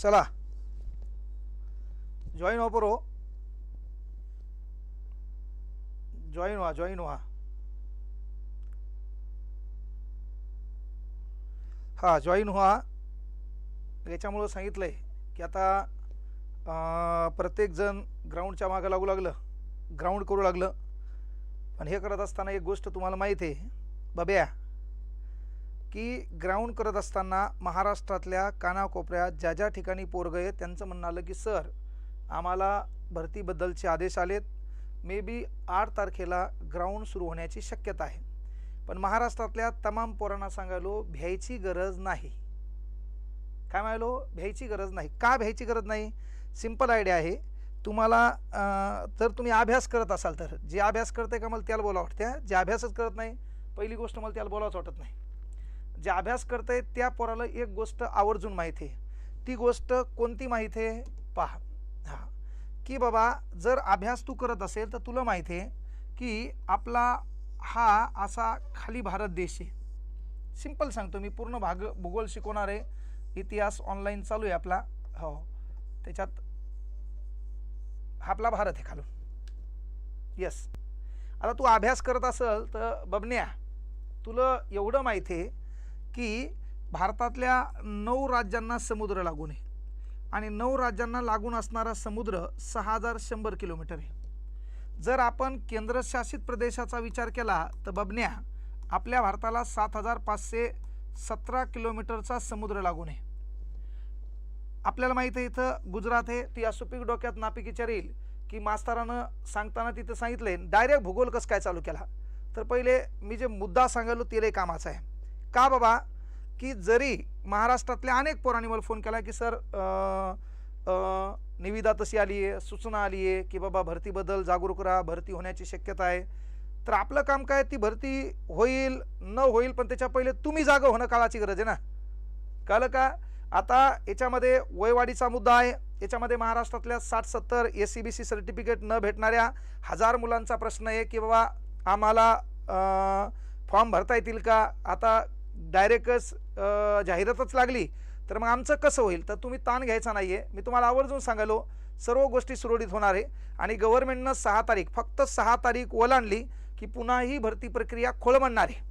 चला. जॉईन हो व्हा बरो जॉईन व्हा जॉईन व्हा. हा जॉईन व्हा. याच्यामुळं सांगितलं आहे की आता प्रत्येकजण ग्राउंडच्या मागं लागू लागलं. ग्राउंड करू लागलं. पण हे करत असताना एक गोष्ट तुम्हाला माहीत आहे. बब्या की ग्राउंड करत असताना महाराष्ट्रातल्या कानाकोपऱ्यात ज्या ज्या ठिकाणी पोरग आहेत त्यांचं म्हणणं आलं की सर आम्हाला भरतीबद्दलचे आदेश आलेत. मे बी आठ तारखेला ग्राउंड सुरू होण्याची शक्यता आहे. पण महाराष्ट्रातल्या तमाम पोरांना सांगायलो भ्यायची गरज नाही. काय म्हणालो भ्यायची गरज नाही. का भ्यायची गरज नाही? सिंपल आयडिया आहे. तुम्हाला जर तुम्ही अभ्यास करत असाल तर. जे अभ्यास करते का मला त्याला बोलावं वाटते जे अभ्यासच करत नाही पहिली गोष्ट मला त्याला बोलावंच वाटत नाही. जे अभ्यास करते त्या पोराला एक गोष्ट आवर्जून माहिती आहे. ती गोष्ट कोणती माहिती आहे? पहा. हां. की बाबा जर अभ्यास तू करत असेल तर तुला माहिती आहे की आपला हा असा खाली भारत देश आहे. सिंपल सांगतो मी पूर्ण भाग भूगोल शिकवणार आहे. इतिहास ऑनलाईन चालू आहे आपला. हो. त्याच्यात हा आपला भारत आहे खालून. येस आता तू अभ्यास करत असेल तर बबन्या तुला एवढं माहिती आहे की भारतातल्या नऊ राज्यांना समुद्र लागून आहे. आणि नऊ राज्यांना लागून असणारा समुद्र सहा हजार शंभर किलोमीटर आहे. जर आपण केंद्रशासित प्रदेशाचा विचार केला तर बबन्या आपल्या भारताला सात हजार पाचशे सतरा किलोमीटरचा समुद्र लागून आहे. आपल्याला माहीत आहे इथं गुजरात आहे ती असुपीक डोक्यात नापिक विचारेल की मास्तरानं सांगताना तिथं सांगितलंय डायरेक्ट भूगोल कसं काय चालू केला? तर पहिले मी जे मुद्दा सांगायलो ते कामाचा आहे. का बाबा? की जरी महाराष्ट्रातल्या अनेक पोरांनी मला फोन केला की सर निविदा तशी आली आहे सूचना आली आहे की बाबा भरतीबद्दल जागरूक राहा भरती होण्याची शक्यता आहे. तर आपलं काम काय? ती भरती होईल न होईल पण त्याच्या पहिले तुम्ही जागं होणं काळाची गरज आहे ना? कळलं का? आता याच्यामध्ये वयवाढीचा मुद्दा आहे. याच्यामध्ये महाराष्ट्रातल्या साठ सत्तर S C B C certificate न भेटणाऱ्या हजार मुलांचा प्रश्न आहे की बाबा आम्हाला फॉर्म भरता येतील का? आता डायरेक्टच जाहिरातच लागली तर मग आमचं कसं होईल? तर तुम्ही ताण घ्यायचा नाही आहे मी तुम्हाला आवर्जून सांगालो सर्व गोष्टी सुरळीत होणार आहे. आणि गव्हर्नमेंटनं सहा तारीख फक्त सहा तारीख ओलांडली की पुन्हा ही भरती प्रक्रिया खोळंबणार आहे.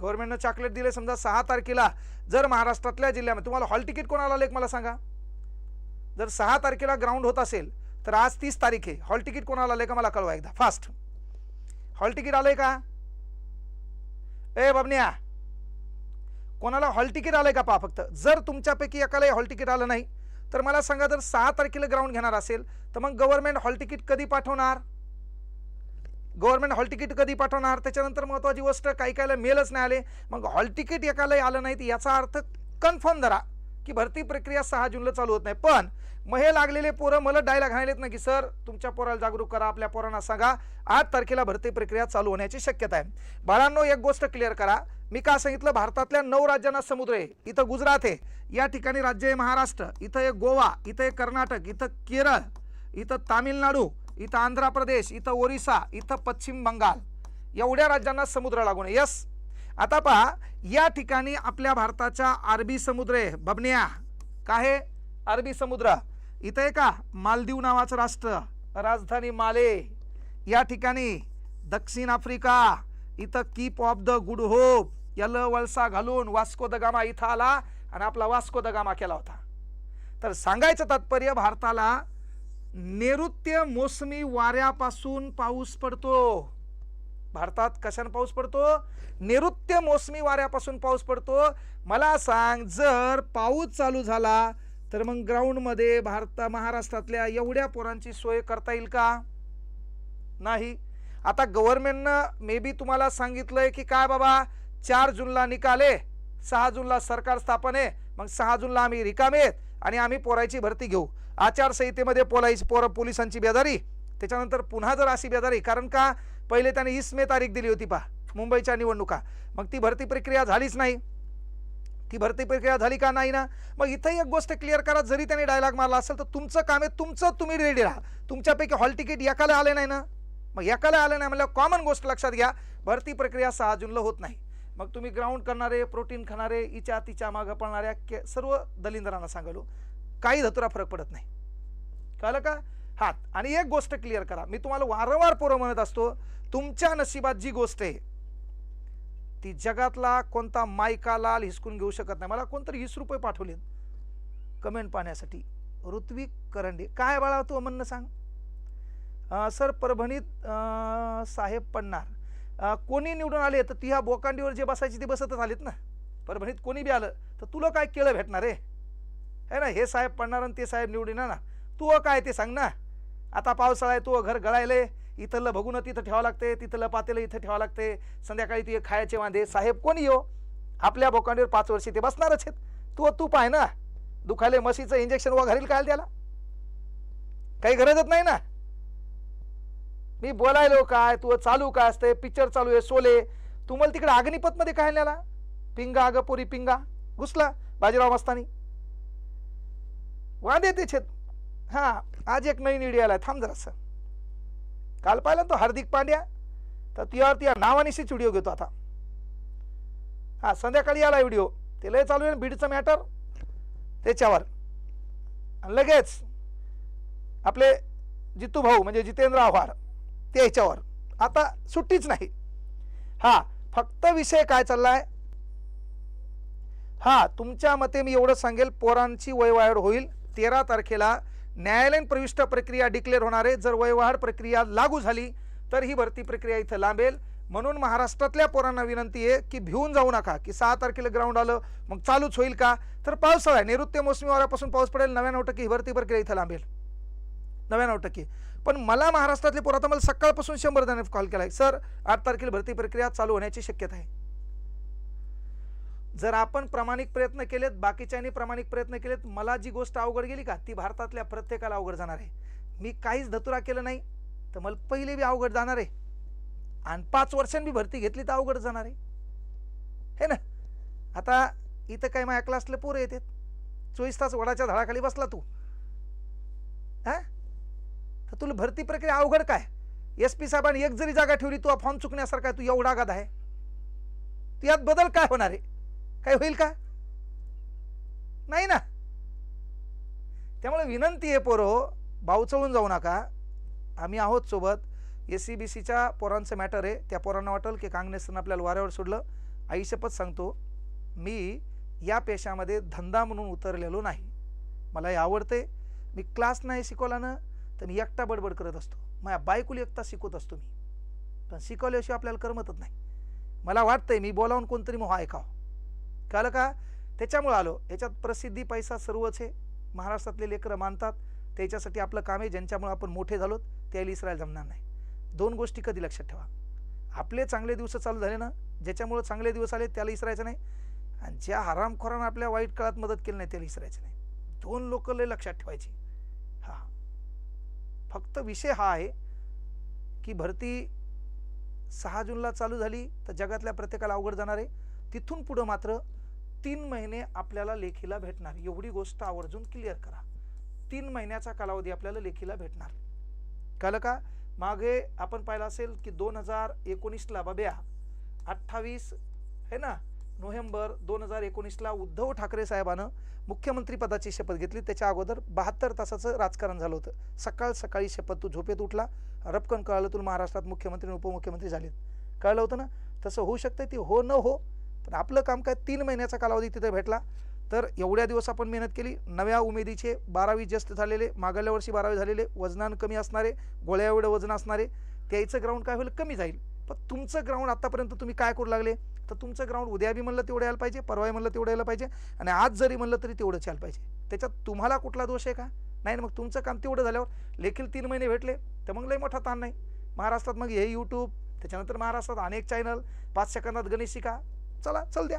गव्हर्नमेंटनं चॉकलेट दिले समजा सहा तारखेला जर महाराष्ट्रातल्या जिल्ह्यामध्ये तुम्हाला हॉल तिकीट कोणाला आलं एक मला सांगा? जर सहा तारखेला ग्राउंड होत असेल तर आज तीस तारीख आहे. हॉल तिकीट कोणाला आलं का मला कळवा एकदा. फास्ट हॉल तिकीट आलंय का? ए बाबन्या! कोणाला हॉल तिकीट आहे का पहा फक्त? जर तुमच्यापैकी एकालाही हॉल तिकीट आलं नाही तर मला सांगा जर सहा तारखेला ग्राउंड घेणार असेल तर मग गव्हर्नमेंट हॉल तिकीट कधी पाठवणार? गव्हर्नमेंट हॉल तिकीट कधी पाठवणार? त्याच्यानंतर महत्त्वाची गोष्ट काही कायला मेलच नाही आले. मग हॉल तिकीट एकालाही आलं नाही तर याचा अर्थ कन्फर्म धरा. की भरती प्रक्रिया सहा जूनला चालू होत नाही. पण मग हे लागलेले पोरं मला डायला घालेत ना की सर तुमच्या पोराला जागरूक करा आपल्या पोरांना सांगा आठ तारखेला भरती प्रक्रिया चालू होण्याची शक्यता आहे. बाळांनो एक गोष्ट क्लिअर करा. मी का सांगितलं? भारतातल्या नऊ राज्यांना समुद्र आहे. इथं गुजरात आहे. या ठिकाणी राज्य आहे महाराष्ट्र. इथं आहे गोवा इथं एक कर्नाटक इथं केरळ इथं तामिळनाडू इथं आंध्र प्रदेश इथं ओरिसा इथं पश्चिम बंगाल. एवढ्या राज्यांना समुद्र लागून आहे. यस आता पहा या ठिकाणी आपल्या भारताच्या अरबी समुद्र आहे बबन्या काय आहे अरबी समुद्र. इथं आहे का मालदीव नावाचं राष्ट्र राजधानी माले. या ठिकाणी दक्षिण आफ्रिका इथं cape of the good hope L वळसा घालून वास्को द गामा इथं आला आणि आपला वास्को द गामा केला होता. तर सांगायचं तात्पर्य भारताला नैऋत्य मोसमी वाऱ्यापासून पाऊस पडतो. भारतात कशाने पाऊस पडतो? नैऋत्य मोसमी वाऱ्यापासून पाऊस पडतो. मला सांग जर पाऊस चालू झाला तर मग ग्राउंडमध्ये भारत महाराष्ट्रातल्या एवढ्या पोरांची सोय करता येईल का? नाही. आता गव्हर्नमेंटनं मे बी तुम्हाला सांगितलंय की काय बाबा? चार जूनला निकाले सहा जूनला सरकार स्थापन आहे मग सहा जूनला आम्ही रिकामेत आणि आम्ही पोरायची भरती घेऊ. आचारसंहितेमध्ये पोलायची पोर पोलिसांची बेजारी त्याच्यानंतर पुन्हा जर अशी बेजारी कारण का? पहिले त्याने वीस मे तारीख दिली होती पहा मुंबईच्या निवडणुका. मग ती भरती प्रक्रिया झालीच नाही. ती भरती प्रक्रिया झाली का नाही ना? मग इथंही एक गोष्ट क्लिअर करा जरी त्याने डायलॉग मारला असेल तर तुमचं काम आहे तुमचं तुम्ही रेडी राहा. तुमच्यापैकी हॉल तिकीट एकाला आले नाही ना? मग एकाला आलं नाही म्हणलं कॉमन गोष्ट लक्षात घ्या भरती प्रक्रिया सहा जूनला होत नाही. मग तुम्ही ग्राउंड करणारे प्रोटीन खाणारे इच्या तिच्या मागं पळणाऱ्या के सर्व दलिंदरांना सांगालो काही धतुरा फरक पडत नाही. कळलं का? हात. आणि एक गोष्ट क्लिअर करा. मी तुम्हाला वारंवार पोरं म्हणत असतो तुमच्या नशिबात जी गोष्ट आहे ती जगातला कोणता मायका लाल हिसकून घेऊ शकत नाही. मला कोणतरी वीस रुपये पाठवलेत. कमेंट पाहण्यासाठी. ऋत्विक करंडे. काय बाळा तू म्हणणं सांग? सर परभणीत साहेब पडणार कोणी निवडून आले तर ती ह्या बोकांडीवर जे बसायची ते बसतच आलेत ना? परभणीत कोणी बी आलं तर तुला काय केळं भेटणार आहे? ना? हे साहेब पडणार आणि ते साहेब निवडून ना. तू काय ते सांग ना? आता पावसाळा आहे तो घर गळायले इथलं बघून तिथं ठेवावं लागते तिथलं पातेलं इथं ठेवावं लागते. संध्याकाळी ते खायचे वांदे. साहेब कोणी येऊ आपल्या बोकांडीवर पाच वर्ष ते बसणारच आहेत. तू तू पाह ना. दुखायले म्हशीचं इंजेक्शन वा घरील काय त्याला? काही गरजच नाही ना. मी बोलायलो काय? तू चालू काय असते पिक्चर चालू आहे सोले. तुम्हाला तिकडे अग्निपथमध्ये काय नेला पिंगा अग पोरी पिंगा. घुसला बाजीराव मस्तानी. वांदे ते छेत हा आज एक नवीन व्हिडिओ आला थांब जरासं काल पाहिला ना तो हार्दिक पांड्या? तर तुझ्यावरती या नावानिशीच व्हिडिओ घेतो आता. हा संध्याकाळी आला व्हिडिओ. ते लय चालू आहे ना बीडचं मॅटर त्याच्यावर. आणि लगेच आपले जितू भाऊ म्हणजे जितेंद्र आव्हाड ते ह्याच्यावर आता सुट्टीच नाही. हा फक्त विषय काय चाललाय? हा तुमच्या मते मी एवढं सांगेल पोरांची वयवाढ होईल तेरा तारखेला न्यायालयीन प्रविष्ट प्रक्रिया डिक्लेअर होणार आहे. जर वयवाढ प्रक्रिया लागू झाली तर ही भरती प्रक्रिया इथं लांबेल. म्हणून महाराष्ट्रातल्या पोरांना विनंती आहे की भिवून जाऊ नका की सहा तारखेला ग्राउंड आलं मग चालूच होईल का? तर पावसाळा आहे. नैऋत्य मोसमी वाऱ्यापासून पाऊस पडेल नव्याण्णव टक्के ही भरती प्रक्रिया इथं लांबेल. नव्याण्णव टक्के. पण मला महाराष्ट्रातले पोरं आता मला सकाळपासून शंभर जणांनी कॉल केला आहे सर आठ तारखेला भरती प्रक्रिया चालू होण्याची शक्यता आहे. जर आपण प्रामाणिक प्रयत्न केलेत बाकीच्यांनी प्रामाणिक प्रयत्न केलेत मला जी गोष्ट अवघड गेली का ती भारतातल्या प्रत्येकाला अवघड जाणार आहे. मी काहीच धतुरा केलं नाही तर मला पहिले बी अवघड जाणार आहे. आणि पाच वर्षांनी भरती घेतली तर अवघड जाणार आहे. हे ना? आता इथं काय माझ्या क्लासले पोरं येतात. चोवीस तास वडाच्या झाडाखाली बसला तू. हा? तर तुला भरती प्रक्रिया अवघड काय? एस पी साहेबांनी एक जरी जागा ठेवली तू फॉर्म चुकण्यासारखा तू एवढा गाद आहे. तू यात बदल काय होणार आहे? काय होईल का? नाही ना. त्यामुळे विनंती आहे पोरो हो, बावचळून जाऊ नका. आम्ही आहोत सोबत. एस सी बी सीच्या पोरांचं मॅटर आहे. त्या पोरांना वाटेल की काँग्रेसनं आपल्याला वाऱ्यावर सोडलं. आईशपथ सांगतो मी या पेशामध्ये धंदा म्हणून उतरलेलो नाही. मला हे आवडते मी क्लास नाही शिकवला ना तर मी एकटा बडबड करत असतो. माझ्या बायकुल एकटा शिकवत असतो मी. पण शिकवल्याशिवाय आपल्याला करमतच नाही. मला वाटतंय मी बोलावून कोणतरी मग ऐकावं. कळलं का? त्याच्यामुळं आलो. याच्यात प्रसिद्धी पैसा सर्वच हे महाराष्ट्रातले लेकरं मानतात. त्याच्यासाठी आपलं काम आहे. ज्यांच्यामुळे आपण मोठे झालोत त्याला इस्रायल जमणार नाही. दोन गोष्टी कधी लक्षात ठेवा. आपले चांगले दिवस चालू झाले ना ज्याच्यामुळं चांगले दिवस आले त्याला इसरायचं नाही. आणि ज्या हरामखोरानं आपल्या वाईट काळात मदत केली नाही त्याला इसरायचं नाही. दोन लोक लय लक्षात ठेवायची. हां. फक्त विषय हा आहे की भरती सहा जूनला चालू झाली तर जगातल्या प्रत्येकाला अवघड जाणार आहे. तिथून पुढं मात्र तीन महिने आपल्याला लेखीला भेटणार. एवढी गोष्ट आवर्जून क्लिअर करा. तीन महिन्याचा कालावधी आपल्याला लेखीला भेटणार. कळलं का? मागे आपण पाहिलं असेल की दोन हजार एकोणीसला बाब्या अठ्ठावीस है ना? नोव्हेंबर दोन हजार एकोणीसला उद्धव ठाकरे साहेबानं मुख्यमंत्रीपदाची शपथ घेतली. त्याच्या अगोदर बहात्तर तासाचं राजकारण झालं होतं. सकाळ सकाळी शपथ तू झोपेत उठला. रपकन कळलं तुला महाराष्ट्रात मुख्यमंत्री आणि उपमुख्यमंत्री झालेत. कळलं होतं ना? तसं होऊ शकतं ते हो न हो पण आपलं काम काय तीन महिन्याचा कालावधी तिथे भेटला. तर एवढ्या दिवस आपण मेहनत केली. नव्या उमेदीचे बारावी जास्त झालेले मागल्या वर्षी बारावी झालेले वजनान कमी असणारे गोळ्या एवढं वजन असणारे त्याचं ग्राउंड काय होईल? कमी जाईल. पण तुमचं ग्राउंड आत्तापर्यंत तुम्ही काय करू लागले? तर तुमचं ग्राउंड उद्या बी म्हणलं तेवढं यायला पाहिजे परवाही म्हणलं तेवढं यायला पाहिजे आणि आज जरी म्हणलं तरी तेवढंच यायला पाहिजे. त्याच्यात तुम्हाला कुठला दोष आहे का? नाही ना मग तुमचं काम तेवढं झाल्यावर लेखील तीन महिने भेटले तर मग लई मोठा ताण नाही. महाराष्ट्रात मग हे यूट्यूब त्याच्यानंतर महाराष्ट्रात अनेक चॅनल पाच सेकंदात गणेश शिका चला चल द्या.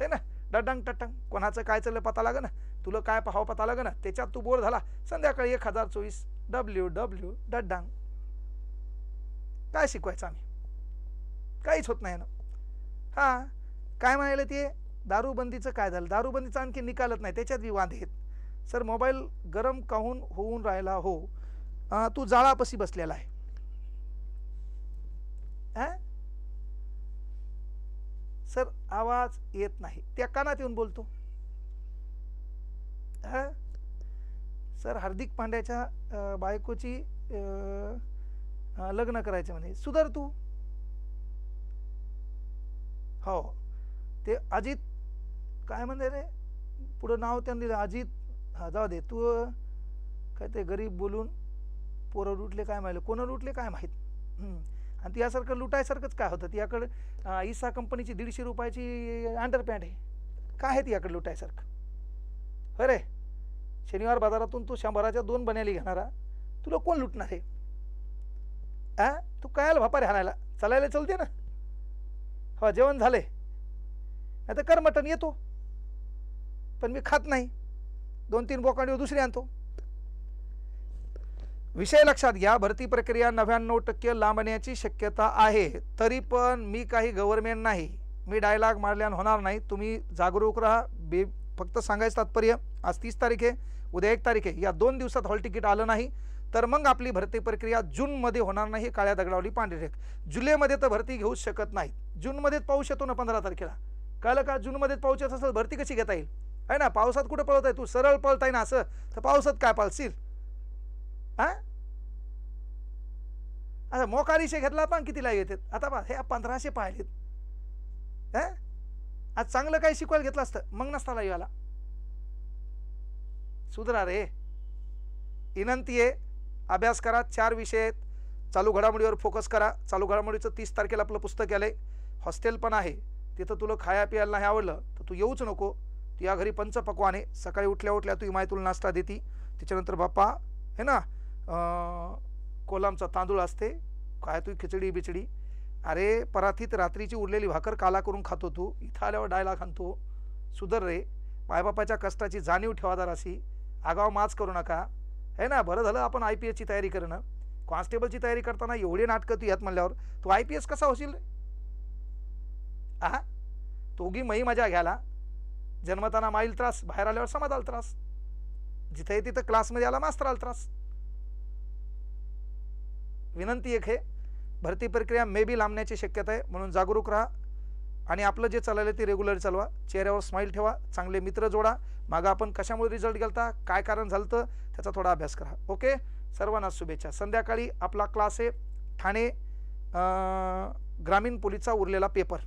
हे ना डडंग टटंग कोणाचं काय चाललं पता लाग ना तुला काय पाहावं पता लाग ना त्याच्यात तू बोर झाला. संध्याकाळी एक हजार चोवीस डब्ल्यू डब्ल्यू डड्डांग काय शिकवायचं आम्ही? काहीच होत नाही ना. हां काय म्हणाले ते? दारूबंदीचं काय झालं? दारूबंदीचं आणखी निकालत नाही. त्याच्यात बी वांदे आहेत. सर मोबाईल गरम काहून होऊन राहिला हो? तू जाळापाशी बसलेला आहे. हां सर आवाज येत नाही. त्या कानात येऊन बोलतो. हा? सर हार्दिक पांड्याच्या बायकोची लग्न करायचे म्हणे. सुधार तू. हो. ते अजित काय म्हणते रे? पुढं नाव त्यांनी दिलं अजित. हा जाऊ दे. तू काय ते गरीब बोलून पोरं लुटले काय माहिती? कोणं लुटले काय माहीत? आणि ती यासारखं लुटायसारखंच काय होतं? तियाकडे ईसा इसा कंपनीची दीडशे रुपयाची अंडरपॅन्ट आहे. काय आहे तियाकडे लुटायसारखं? अरे शनिवार बाजारातून तू शंभराच्या दोन बन्याली घेणारा. तुला कोण लुटणार आहे? आ? तू काय भापारे हाणायला? चालायला चलते ना? हो जेवण झाले नाही तर कर मटण येतो पण मी खात नाही. दोन तीन बोकांडी दुसरी आणतो. विषय लक्षात घ्या भरती प्रक्रिया नव्याण्णव टक्के लांबण्याची शक्यता आहे. तरी पण मी काही गव्हर्नमेंट नाही. मी डायलॉग मारल्यान होणार नाही. तुम्ही जागरूक राहा. बे फक्त सांगायचं तात्पर्य आज तीस तारीख आहे. उद्या एक तारीख आहे. या दोन दिवसात हॉल तिकीट आलं नाही तर मग आपली भरती प्रक्रिया जूनमध्ये होणार नाही काळ्या दगडावली पांढरी जुलैमध्ये तर भरती घेऊच शकत नाही जूनमध्येच पाऊस येतो ना पंधरा तारखेला. कळलं का? जूनमध्येच पाऊस येत असेल भरती कशी घेता येईल? आहे ना? पावसात कुठं पळत आहे तू? सरळ पळताय ना असं? तर पावसात काय पाळशील? हा? आता मोकारीशे घेतला पण कितीला येतात? आता पा हे पंधराशे पाहिलेत. हा? आज चांगलं काही शिकवायला घेतलं असतं मग नसताला याला सुधरा रे. विनंती आहे अभ्यास करा चार विषय आहेत. चालू घडामोडीवर फोकस करा. चालू घडामोडीचं तीस तारखेला आपलं पुस्तक आलंय. हॉस्टेल पण आहे. तिथं तुला खाया पियाला नाही आवडलं तर तू येऊच नको. तू या घरी पंचपक्वान आहे. सकाळी उठल्या उठल्या तू माय तुला नाश्ता देती. त्याच्यानंतर बाप्पा हे ना? कोलमचा तांदूळ असते काय तू खिचडी बिचडी. अरे परातीत रात्रीची उरलेली भाकर काला करून खातो तू. इथं आल्यावर डायला खातो सुधर रे मायबापाच्या कष्टाची जाणीव ठेवा जराशी. आगाव माच करू नका. है ना बरं झालं आपण आय पी एसची तयारी करणं. कॉन्स्टेबलची तयारी करताना एवढे नाटकं तू यात म्हणल्यावर तू आय पी एस कसा होशील? रे आहा? तोगी मही मजा घ्यायला. जन्मताना माईल त्रास बाहेर आल्यावर समाजाला त्रास. जिथे तिथं क्लासमध्ये आला मास्तराला त्रास. विनंती एक आहे भरती प्रक्रिया मे बी लांबण्याची शक्यता आहे म्हणून जागरूक राहा. आणि आपलं जे चाललं ते रेग्युलर चालवा. चेहऱ्यावर स्माईल ठेवा चांगले मित्र जोडा. मागं आपण कशामुळे रिझल्ट गेलता काय कारण झालं तर त्याचा थोडा अभ्यास करा. ओके सर्वांना शुभेच्छा. संध्याकाळी आपला क्लास आहे ठाणे ग्रामीण पोलीसचा उरलेला पेपर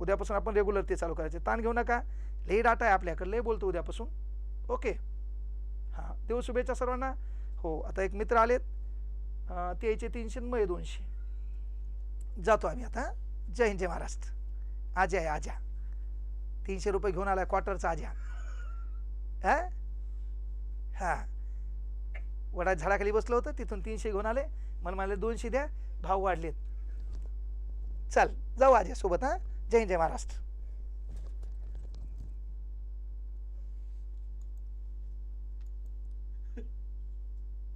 उद्यापासून आपण रेग्युलर ते चालू करायचे. ताण घेऊ नका. लई डाटा आहे आपल्याकडे लई बोलतो उद्यापासून. ओके हां. देऊ शुभेच्छा सर्वांना. हो आता एक मित्र आलेत. त्याचे ते यायचे तीनशे मय दोनशे. जातो आम्ही आता जय हिंद जय महाराष्ट्र. आज्या आहे आज्या. तीनशे रुपये घेऊन आला क्वार्टरचा आज्या. हा? हा. वडा झाडाखाली बसलो होतं तिथून तीनशे घेऊन आले. मला म्हणाले दोनशे द्या भाव वाढलेत. चल जाऊ आज्या सोबत हां? जय हिंद जय महाराष्ट्र.